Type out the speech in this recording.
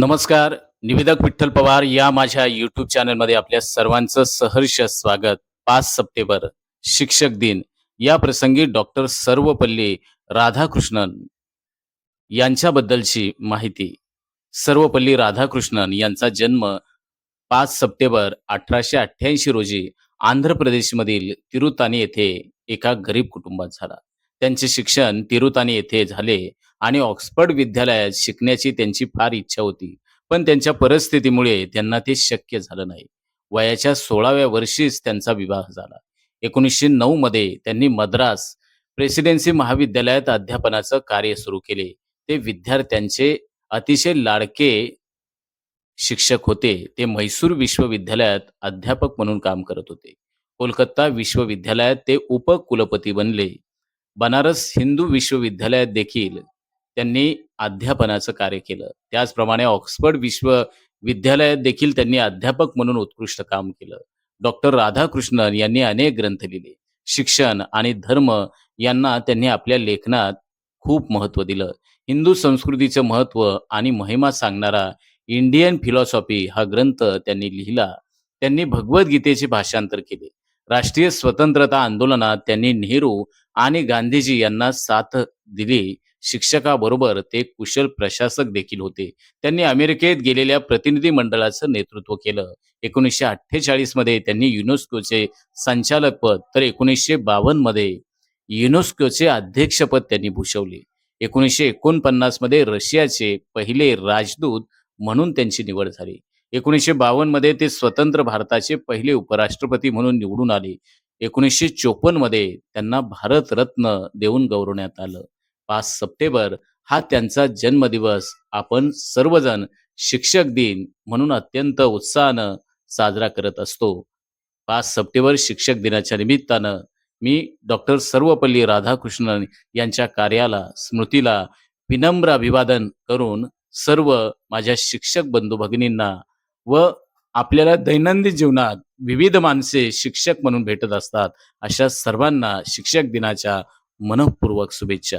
नमस्कार निवेदक विठ्ठल पवार या माझ्या युट्यूब चॅनलमध्ये आपल्या सर्वांचं सहर्ष स्वागत. पाच सप्टेंबर शिक्षक दिन. या प्रसंगी डॉक्टर सर्वपल्ली राधाकृष्णन यांच्याबद्दलची माहिती. सर्वपल्ली राधाकृष्णन यांचा जन्म पाच सप्टेंबर अठराशे अठ्ठ्याऐंशी रोजी आंध्र प्रदेशमधील तिरुतानी येथे एका गरीब कुटुंबात झाला. त्यांचे शिक्षण तिरुतानी येथे झाले. आणि ऑक्सफर्ड विद्यालयात शिकण्याची त्यांची फार इच्छा होती. पण त्यांच्या परिस्थितीमुळे त्यांना ते शक्य झालं नाही. वयाच्या सोळाव्या वर्षीच त्यांचा विवाह झाला. एकोणीसशे नऊ मध्ये त्यांनी मद्रास प्रेसिडेन्सी महाविद्यालयात अध्यापनाचं कार्य सुरू केले. ते विद्यार्थ्यांचे अतिशय लाडके शिक्षक होते. ते म्हैसूर विश्वविद्यालयात अध्यापक म्हणून काम करत होते. कोलकाता विश्वविद्यालयात ते उपकुलपती बनले. बनारस हिंदू विश्वविद्यालयात देखील त्यांनी अध्यापनाचं कार्य केलं. त्याचप्रमाणे ऑक्सफर्ड विश्वविद्यालयात देखील त्यांनी अध्यापक म्हणून उत्कृष्ट काम केलं. डॉक्टर राधाकृष्णन यांनी अनेक ग्रंथ लिहिले. शिक्षण आणि धर्म यांना त्यांनी आपल्या लेखनात खूप महत्त्व दिलं. हिंदू संस्कृतीचं महत्त्व आणि महिमा सांगणारा इंडियन फिलॉसॉफी हा ग्रंथ त्यांनी लिहिला. त्यांनी भगवद्गीतेचे भाषांतर केले. राष्ट्रीय स्वतंत्रता आंदोलनात त्यांनी नेहरू आणि गांधीजी यांना साथ दिली. शिक्षकाबरोबर ते कुशल प्रशासक देखील होते. त्यांनी अमेरिकेत गेलेल्या प्रतिनिधी मंडळाचं नेतृत्व केलं. एकोणीसशे अठ्ठेचाळीसमध्ये त्यांनी युनेस्कोचे संचालक पद तर एकोणीसशे बावन्नमध्ये युनेस्कोचे अध्यक्षपद त्यांनी भूषवले. एकोणीसशे एकोणपन्नासमध्ये रशियाचे पहिले राजदूत म्हणून त्यांची निवड झाली. एकोणीसशे बावन्नमध्ये ते स्वतंत्र भारताचे पहिले उपराष्ट्रपती म्हणून निवडून आले. एकोणीसशे चोपन्नमध्ये त्यांना भारतरत्न देऊन गौरवण्यात आलं. पाच सप्टेंबर हा त्यांचा जन्मदिवस. आपण सर्वजण शिक्षक दिन म्हणून अत्यंत उत्साहानं साजरा करत असतो. पाच सप्टेंबर शिक्षक दिनाच्या निमित्तानं मी डॉक्टर सर्वपल्ली राधाकृष्णन यांच्या कार्याला स्मृतीला विनम्र अभिवादन करून सर्व माझ्या शिक्षक बंधू भगिनींना व आपल्याला दैनंदिन जीवनात विविध माणसे शिक्षक म्हणून भेटत असतात. अशा सर्वांना शिक्षक दिनाच्या मनपूर्वक शुभेच्छा.